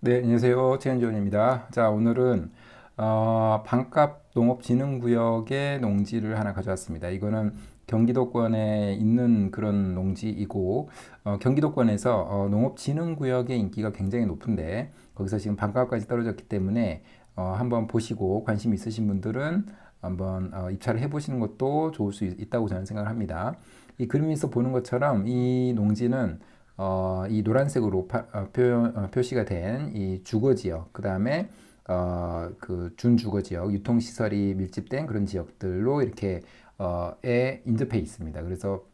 네, 안녕하세요. 최현지원입니다. 자, 오늘은 어, 반값 농업진흥구역의 농지를 하나 가져왔습니다. 이거는 경기도권에 있는 그런 농지이고 어, 경기도권에서 어, 농업진흥구역의 인기가 굉장히 높은데 거기서 지금 반값까지 떨어졌기 때문에 어, 한번 보시고 관심 있으신 분들은 한번 어, 입찰을 해보시는 것도 좋을 수 있, 다고 저는 생각을 합니다. 이 그림에서 보는 것처럼 이 농지는 어, 이 노란색으로 파, 어, 표, 어, 표시가 된 이 주거 지역, 그 다음에 어, 그 준주거 지역, 유통 시설이 밀집된 그런 지역들로 이렇게 어, 에 인접해 있습니다. 그래서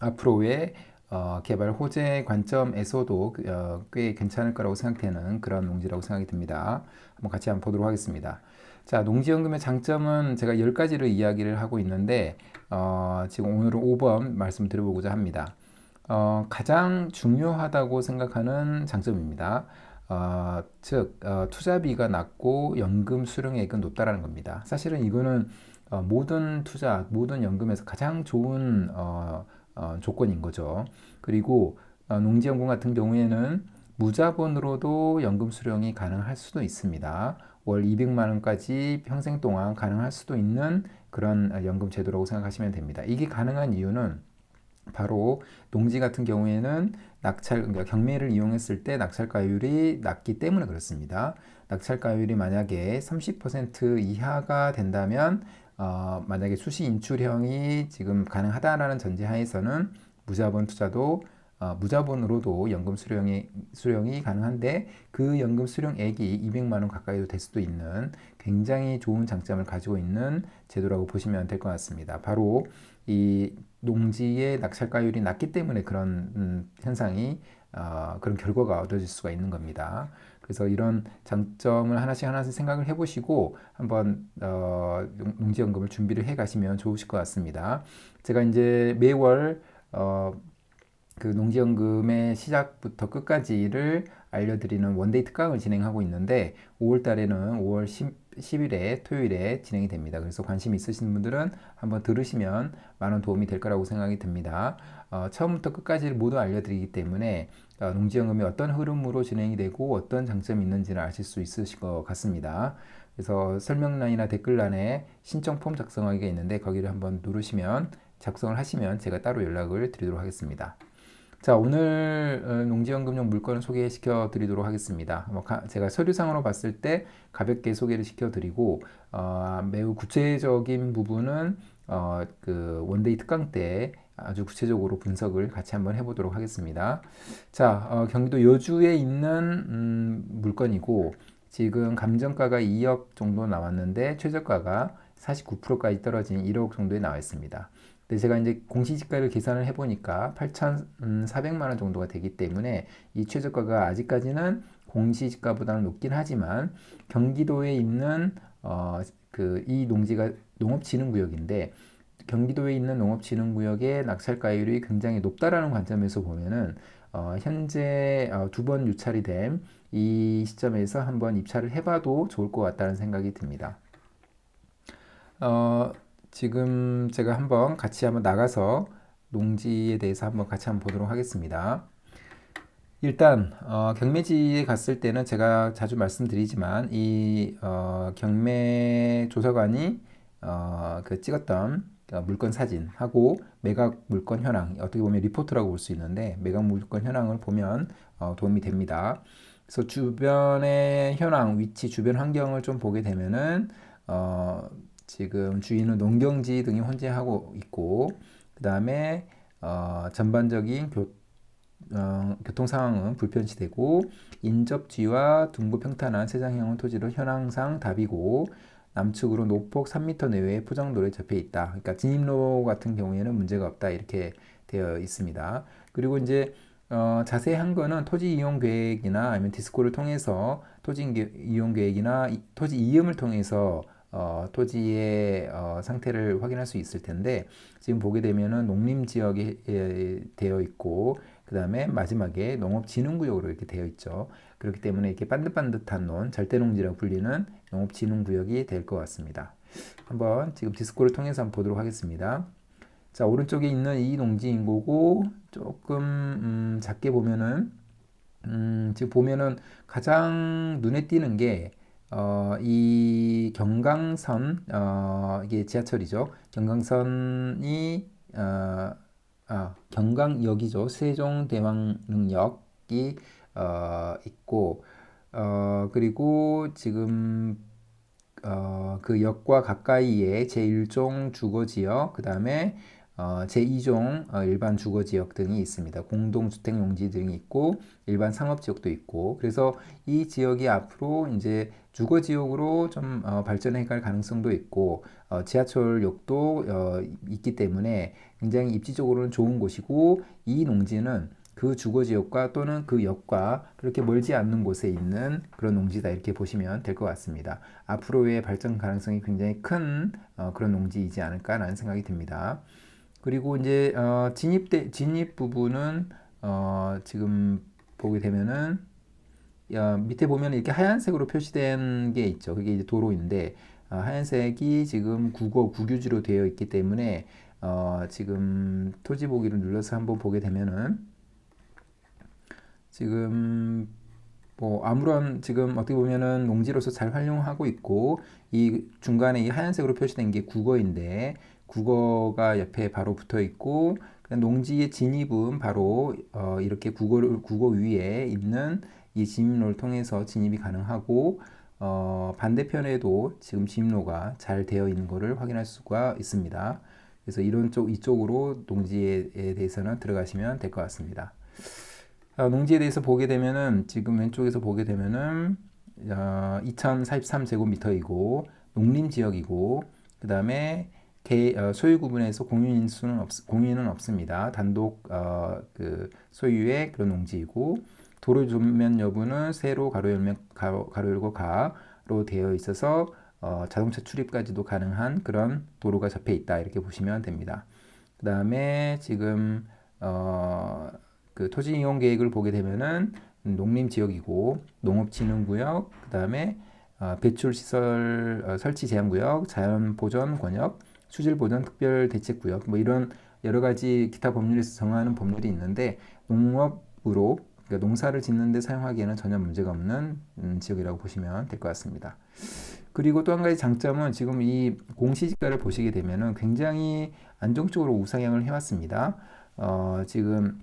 앞으로의 어, 개발 호재 관점에서도 그, 어, 꽤 괜찮을 거라고 생각되는 그런 농지라고 생각이 듭니다. 한번 같이 한번 보도록 하겠습니다. 자, 농지연금의 장점은 제가 10가지를 이야기를 하고 있는데, 어, 지금 오늘은 5번 말씀 드려보고자 합니다. 어, 가장 중요하다고 생각하는 장점입니다. 어, 즉 어, 투자비가 낮고 연금 수령액은 높다라는 겁니다. 사실은 이거는 어, 모든 투자, 모든 연금에서 가장 좋은 어, 어, 조건인 거죠. 그리고 어, 농지연금 같은 경우에는 무자본으로도 연금 수령이 가능할 수도 있습니다. 월 200만 원까지 평생 동안 가능할 수도 있는 그런 연금 제도라고 생각하시면 됩니다. 이게 가능한 이유는 바로 농지 같은 경우에는 낙찰 그러니까 경매를 이용했을 때 낙찰가율이 낮기 때문에 그렇습니다. 낙찰가율이 만약에 30% 이하가 된다면 어, 만약에 수시 인출형이 지금 가능하다라는 전제하에서는 무자본 투자도 어, 무자본으로도 연금 수령이 수령이 가능한데 그 연금 수령액이 200만 원 가까이도 될 수도 있는 굉장히 좋은 장점을 가지고 있는 제도라고 보시면 될 것 같습니다. 바로 이 농지의 낙찰가율이 낮기 때문에 그런 음, 현상이 어, 그런 결과가 얻어질 수가 있는 겁니다. 그래서 이런 장점을 하나씩 하나씩 생각을 해보시고 한번 어, 농지연금을 준비를 해 가시면 좋으실 것 같습니다. 제가 이제 매월 어, 그 농지연금의 시작부터 끝까지를 알려드리는 원데이 특강을 진행하고 있는데 5월 달에는 5월 10, 10 일에 토요일에 진행이 됩니다. 그래서 관심 있으신 분들은 한번 들으시면 많은 도움이 될 거라고 생각이 듭니다. 어, 처음부터 끝까지를 모두 알려드리기 때문에 어, 농지연금이 어떤 흐름으로 진행이 되고 어떤 장점이 있는지를 아실 수 있으실 것 같습니다. 그래서 설명란이나 댓글란에 신청 폼 작성하기가 있는데 거기를 한번 누르시면 작성을 하시면 제가 따로 연락을 드리도록 하겠습니다. 자, 오늘 어, 농지연금용 물건을 소개시켜 드리도록 하겠습니다. 뭐 제가 서류상으로 봤을 때 가볍게 소개를 시켜 드리고, 어, 매우 구체적인 부분은 어, 그 원데이 특강 때 아주 구체적으로 분석을 같이 한번 해보도록 하겠습니다. 자, 어, 경기도 여주에 있는 음, 물건이고, 지금 감정가가 2억 정도 나왔는데, 최저가가 49%까지 떨어진 1억 정도에 나와 있습니다. 근데 제가 이제 공시지가를 계산을 해보니까 8,400만 원 정도가 되기 때문에 이 최저가가 아직까지는 공시지가보다는 높긴 하지만 경기도에 있는 어, 그 이 농지가 농업진흥구역인데 경기도에 있는 농업진흥구역의 낙찰가율이 굉장히 높다라는 관점에서 보면은 어, 현재 어, 두번 유찰이 된 이 시점에서 한번 입찰을 해봐도 좋을 것 같다는 생각이 듭니다. 어, 지금 제가 한번 같이 한번 나가서 농지에 대해서 한번 같이 한번 보도록 하겠습니다. 일단 어, 경매지에 갔을 때는 제가 자주 말씀드리지만 이 어, 경매 조사관이 어, 그 찍었던 어, 물건 사진하고 매각 물건 현황 어떻게 보면 리포트라고 볼 수 있는데 매각 물건 현황을 보면 어, 도움이 됩니다. 그래서 주변의 현황, 위치, 주변 환경을 좀 보게 되면은 어, 지금 주인은 농경지 등이 혼재하고 있고 그 다음에 어, 전반적인 교, 어, 교통 상황은 불편시되고 인접지와 둥고 평탄한 세장형 토지로 현황상 답이고 남측으로 노폭 3m 내외의 포장도로에 접해 있다. 그러니까 진입로 같은 경우에는 문제가 없다 이렇게 되어 있습니다. 그리고 이제 어, 자세한 거는 토지 이용 계획이나 아니면 디스코를 통해서 토지 이용 계획이나 토지 이음을 통해서 어, 토지의 어, 상태를 확인할 수 있을 텐데 지금 보게 되면은 농림 지역이 에, 되어 있고 그 다음에 마지막에 농업진흥구역으로 이렇게 되어 있죠. 그렇기 때문에 이렇게 반듯반듯한 논, 절대농지라고 불리는 농업진흥구역이 될 것 같습니다. 한번 지금 디스코를 통해서 한번 보도록 하겠습니다. 자 오른쪽에 있는 이 농지인 거고 조금 음, 작게 보면은 음, 지금 보면은 가장 눈에 띄는 게, 어, 이 경강선, 어, 이게 지하철이죠. 경강선이, 어, 아, 경강역이죠. 세종대왕릉역이, 어, 있고, 어, 그리고 지금, 어, 그 역과 가까이에 제1종 주거지역, 그 다음에 어, 제2종 어, 일반 주거지역 등이 있습니다. 공동주택 용지 등이 있고 일반 상업지역도 있고 그래서 이 지역이 앞으로 이제 주거지역으로 좀 어, 발전해 갈 가능성도 있고 어, 지하철역도 어, 있기 때문에 굉장히 입지적으로는 좋은 곳이고 이 농지는 그 주거지역과 또는 그 역과 그렇게 멀지 않는 곳에 있는 그런 농지다 이렇게 보시면 될 것 같습니다. 앞으로의 발전 가능성이 굉장히 큰 어, 그런 농지이지 않을까라는 생각이 듭니다. 그리고 이제 어, 진입 진입 부분은 어, 지금 보게 되면은 어, 밑에 보면 이렇게 하얀색으로 표시된 게 있죠. 그게 이제 도로인데 어, 하얀색이 지금 국어 국유지로 되어 있기 때문에 어, 지금 토지 보기를 눌러서 한번 보게 되면은 지금 뭐 아무런 지금 어떻게 보면은 농지로서 잘 활용하고 있고 이 중간에 이 하얀색으로 표시된 게 국어인데 국어가 옆에 바로 붙어 있고 농지의 진입은 바로 어 이렇게 국어를 국어 위에 있는 이 진입로를 통해서 진입이 가능하고 어 반대편에도 지금 진입로가 잘 되어 있는 것을 확인할 수가 있습니다. 그래서 이런 쪽 이쪽으로 농지에 대해서는 들어가시면 될 것 같습니다. 어, 농지에 대해서 보게 되면은 지금 왼쪽에서 보게 되면은 어, 2043제곱미터이고 농림 지역이고 그 다음에 개, 어, 소유 구분에서 공유인 수는 없, 공유는 없습니다. 단독 어, 그 소유의 그런 농지이고 도로 전면 여부는 세로 가로 열면 가로, 가로 열고 가로 되어 있어서 어, 자동차 출입까지도 가능한 그런 도로가 접해 있다 이렇게 보시면 됩니다. 그 다음에 지금 어, 그 토지 이용 계획을 보게 되면은 농림 지역이고 농업진흥구역 그 다음에 어, 배출 시설 어, 설치 제한 구역, 자연 보전 권역, 수질보전 특별대책구역 뭐 이런 여러 가지 기타 법률에서 정하는 법률이 있는데 농업으로 그러니까 농사를 짓는데 사용하기에는 전혀 문제가 없는 음, 지역이라고 보시면 될 것 같습니다. 그리고 또 한 가지 장점은 지금 이 공시지가를 보시게 되면은 굉장히 안정적으로 우상향을 해왔습니다. 어, 지금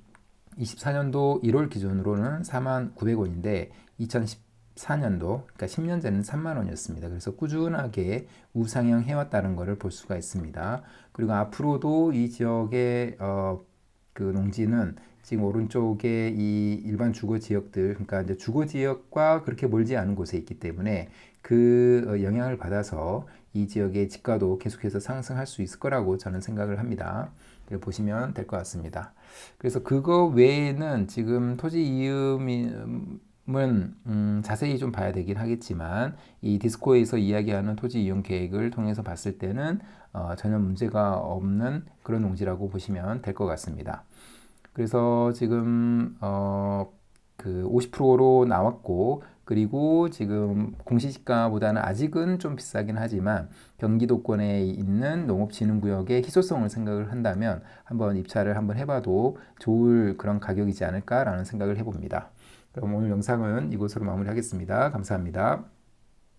24년도 1월 기준으로는 4만 900원인데 2010 4년도, 그러니까 10년 전에는 3만 원이었습니다. 그래서 꾸준하게 우상향 해왔다는 것을 볼 수가 있습니다. 그리고 앞으로도 이 지역의 어, 그 농지는 지금 오른쪽에 이 일반 주거 지역들, 그러니까 이제 주거 지역과 그렇게 멀지 않은 곳에 있기 때문에 그 어, 영향을 받아서 이 지역의 집가도 계속해서 상승할 수 있을 거라고 저는 생각을 합니다. 보시면 될 것 같습니다. 그래서 그거 외에는 지금 토지 이음이 은 음, 자세히 좀 봐야 되긴 하겠지만 이 디스코에서 이야기하는 토지 이용 계획을 통해서 봤을 때는 어, 전혀 문제가 없는 그런 농지라고 보시면 될 것 같습니다. 그래서 지금 어, 그 50%로 나왔고 그리고 지금 공시지가보다는 아직은 좀 비싸긴 하지만 경기도권에 있는 농업진흥구역의 희소성을 생각을 한다면 한번 입찰을 한번 해봐도 좋을 그런 가격이지 않을까라는 생각을 해봅니다. 그럼 오늘 영상은 이곳으로 마무리하겠습니다. 감사합니다.